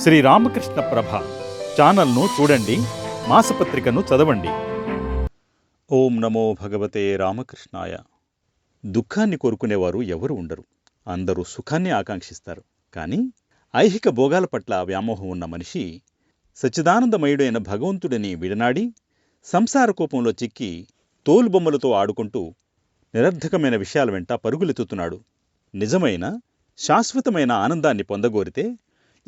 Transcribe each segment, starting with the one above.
శ్రీ రామకృష్ణ ప్రభ ఛానల్ను చూడండి మాసపత్రికను చదవండి. ఓం నమో భగవతే రామకృష్ణాయ. దుఃఖాన్ని కోరుకునేవారు ఎవరు ఉండరు. అందరూ సుఖాన్ని ఆకాంక్షిస్తారు. కానీ ఐహిక భోగాల పట్ల వ్యామోహం ఉన్న మనిషి సచ్చిదానందమయుడైన భగవంతుడిని విడనాడి సంసార కోపంలో చిక్కి తోలుబొమ్మలతో ఆడుకుంటూ నిరర్ధకమైన విషయాల వెంట పరుగులెత్తుతున్నాడు. నిజమైన శాశ్వతమైన ఆనందాన్ని పొందగోరితే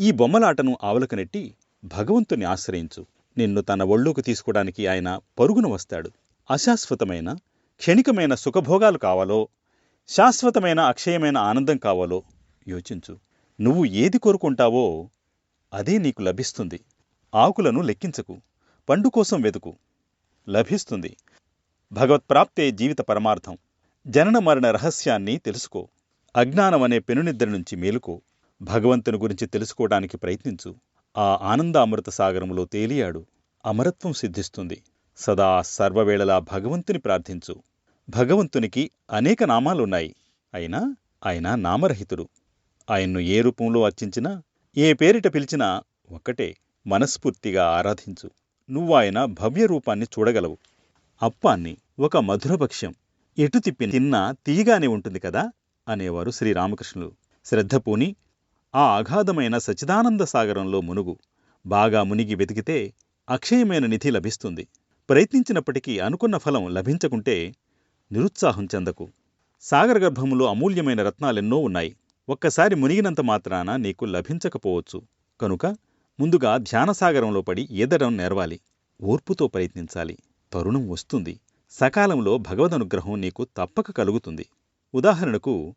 ఈ బొమ్మలాటను ఆవలకనెట్టి భగవంతుని ఆశ్రయించు. నిన్ను తన ఒళ్ళోకి తీసుకోవడానికి ఆయన పరుగున వస్తాడు. అశాశ్వతమైన క్షణికమైన సుఖభోగాలు కావాలో శాశ్వతమైన అక్షయమైన ఆనందం కావాలో యోచించు. నువ్వు ఏది కోరుకుంటావో అదే నీకు లభిస్తుంది. ఆకులను లెక్కించకు. పండు కోసం వెతుకు. లభిస్తుంది. భగవత్ప్రాప్తే జీవిత పరమార్థం. జనన మరణ రహస్యాన్ని తెలుసుకో. అజ్ఞానం అనే పెనునిద్ర నుంచి మేలుకో. భగవంతుని గురించి తెలుసుకోవడానికి ప్రయత్నించు. ఆ ఆనందామృత సాగరంలో తేలియాడు. అమరత్వం సిద్ధిస్తుంది. సదా సర్వవేళలా భగవంతుని ప్రార్థించు. భగవంతునికి అనేక నామాలున్నాయి. అయినా ఆయన నామరహితుడు. ఆయన్ను ఏ రూపంలో అర్చించినా ఏ పేరిట పిలిచినా ఒక్కటే మనస్ఫూర్తిగా ఆరాధించు. నువ్వాయన ఆయన భవ్య రూపాన్ని చూడగలవు. అప్పాన్ని ఒక మధురభక్ష్యం. ఎటు తిప్పి తిన్నా తీయగానే ఉంటుంది కదా? అనేవారు శ్రీరామకృష్ణులు. శ్రద్ధ పూని ఆ అగాధమైన సచిదానంద సాగరంలో మునుగు. బాగా మునిగి వెతికితే అక్షయమైన నిధి లభిస్తుంది. ప్రయత్నించినప్పటికీ అనుకున్న ఫలం లభించకుంటే నిరుత్సాహం చెందకు. సాగర గర్భములో అమూల్యమైన రత్నాలెన్నో ఉన్నాయి. ఒక్కసారి మునిగినంత మాత్రాన నీకు లభించకపోవచ్చు. కనుక ముందుగా ధ్యానసాగరంలో పడి ఈదడం నేర్వాలి. ఓర్పుతో ప్రయత్నించాలి. తరుణం వస్తుంది. సకాలంలో భగవదనుగ్రహం నీకు తప్పక కలుగుతుంది. ఉదాహరణకు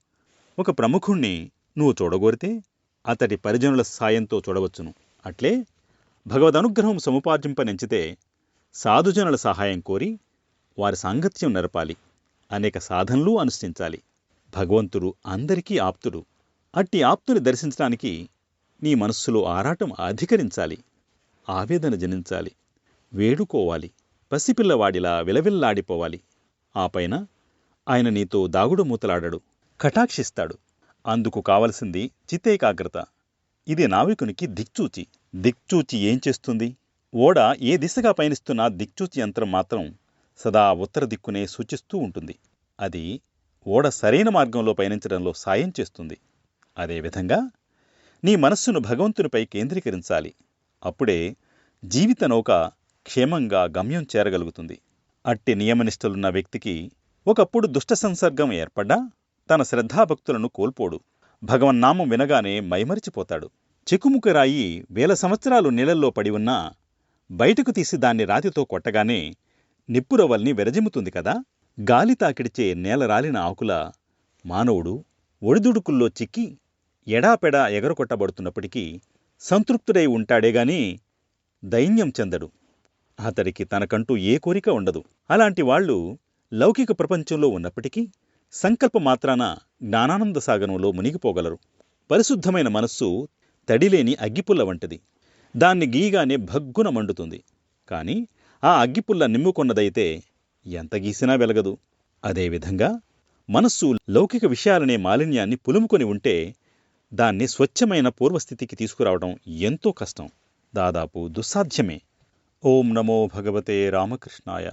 ఒక ప్రముఖుణ్ణి నువ్వు చూడగోరితే అతడి పరిజనుల సాయంతో చూడవచ్చును. అట్లే భగవదనుగ్రహం సముపార్జింపనెంచితే సాధుజనుల సహాయం కోరి వారి సాంగత్యం నెరపాలి అనేక సాధనలు అనుష్ఠించాలి. భగవంతుడు అందరికీ ఆప్తుడు. అట్టి ఆప్తుని దర్శించడానికి నీ మనస్సులో ఆరాటం అధికరించాలి. ఆవేదన జనించాలి. వేడుకోవాలి. పసిపిల్లవాడిలా విలవిల్లాడిపోవాలి. ఆపైన ఆయన నీతో దాగుడు మూతలాడడు కటాక్షిస్తాడు. అందుకు కావలసింది చిత్తేకాగ్రత. ఇది నావికునికి దిక్చూచి. దిక్చూచి ఏం చేస్తుంది? ఓడ ఏ దిశగా పయనిస్తున్న దిక్చూచి యంత్రం మాత్రం సదా ఉత్తర దిక్కునే సూచిస్తూ ఉంటుంది. అది ఓడ సరైన మార్గంలో పయనించడంలో సాయం చేస్తుంది. అదేవిధంగా నీ మనస్సును భగవంతునిపై కేంద్రీకరించాలి. అప్పుడే జీవిత నౌక క్షేమంగా గమ్యం చేరగలుగుతుంది. అట్టి నియమనిష్టలున్న వ్యక్తికి ఒకప్పుడు దుష్ట సంసర్గం ఏర్పడ్డా? తన శ్రద్ధాభక్తులను కోల్పోడు. భగవన్నామం వినగానే మైమరిచిపోతాడు. చెకుముక రాయి వేల సంవత్సరాలు నీళ్ళల్లో పడి ఉన్నా బయటకు తీసి దాన్ని రాతితో కొట్టగానే నిప్పురవల్ని వెరజిమ్ముతుంది కదా. గాలి తాకిడిచే నేలరాలిన ఆకుల మానవుడు ఒడిదుడుకుల్లో చిక్కి ఎడాపెడా ఎగరకొట్టబడుతున్నప్పటికీ సంతృప్తుడై ఉంటాడేగాని దైన్యం చెందడు. అతడికి తనకంటూ ఏ కోరిక ఉండదు. అలాంటి వాళ్ళు లౌకిక ప్రపంచంలో ఉన్నప్పటికీ సంకల్ప మాత్రాన జ్ఞానానంద సాగరంలో మునిగిపోగలరు పరిశుద్ధమైన మనస్సు తడిలేని అగ్గిపుల్ల వంటిది. దాన్ని గీయగానే భగ్గున మండుతుంది. కానీ ఆ అగ్గిపుల్ల నిమ్ముకొన్నదైతే ఎంత గీసినా వెలగదు. అదేవిధంగా మనస్సు లౌకిక విషయాలనే మాలిన్యాన్ని పులుముకొని ఉంటే దాన్ని స్వచ్ఛమైన పూర్వస్థితికి తీసుకురావడం ఎంతో కష్టం. దాదాపు దుస్సాధ్యమే. ఓం నమో భగవతే రామకృష్ణాయ.